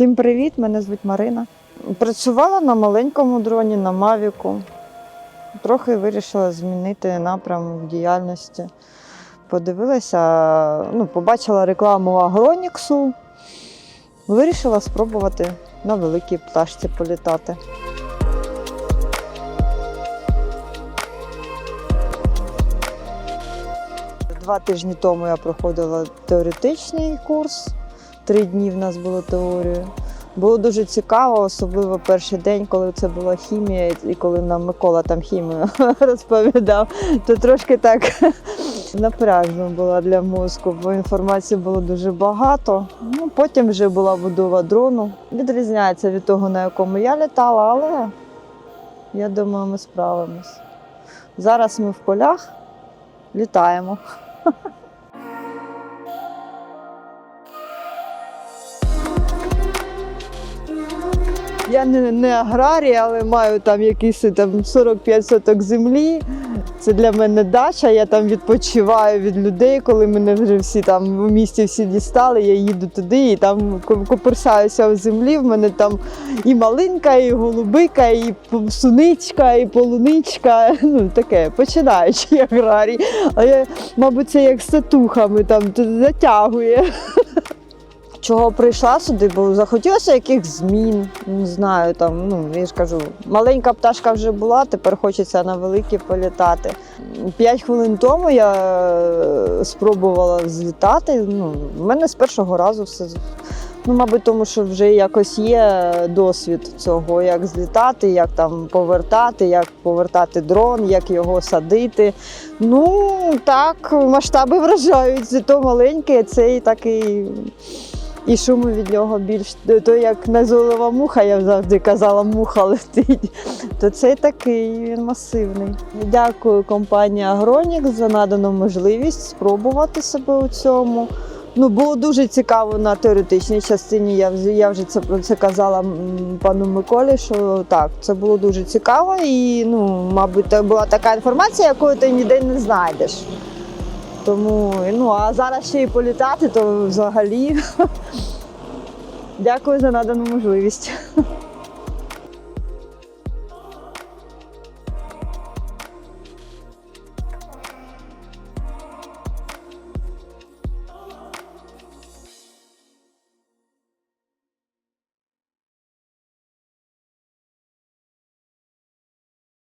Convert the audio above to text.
Всім привіт! Мене звуть Марина. Працювала на маленькому дроні, на Мавіку. Трохи вирішила змінити напрям діяльності. Подивилася, ну, побачила рекламу Агроніксу. Вирішила спробувати на великій пташці політати. Два тижні тому я проходила теоретичний курс. Три дні в нас було теорію. Було дуже цікаво, особливо перший день, коли це була хімія, і коли нам Микола там хімію розповідав, то трошки так напряжно було для мозку, бо інформації було дуже багато. Ну, потім вже була будова дрону. Відрізняється від того, на якому я літала, але я думаю, ми справимось. Зараз ми в полях літаємо. Я не, не аграрій, але маю там якісь там 45 соток землі. Це для мене дача. Я там відпочиваю від людей, коли мене вже всі там в місті всі дістали. Я їду туди і там ко- коперсаюся в землі. В мене там і малинка, і голубика, і суничка, і полуничка. Ну таке, починаючи аграрій. А я, мабуть, це як з татухами там затягує. Чого прийшла сюди, бо захотілося якихось змін. Не знаю, там, ну я ж кажу, маленька пташка вже була, тепер хочеться на великі політати. П'ять хвилин тому я е, спробувала злітати. Ну, в мене з першого разу все. Ну, мабуть, тому що вже якось є досвід цього, як злітати, як там повертати, як повертати дрон, як його садити. Ну, так, масштаби вражають. Зато маленький, а цей такий і шуму від нього більш. То як назолова муха, я завжди казала, муха летить, то цей такий він масивний. Дякую компанії Агронік за надану можливість спробувати себе у цьому. Ну, було дуже цікаво на теоретичній частині. Я, я вже це про це казала пану Миколі, що так, це було дуже цікаво, і ну, мабуть, була така інформація, якої ти ніде не знайдеш. Тому, ну а зараз ще й політати, то взагалі дякую за надану можливість.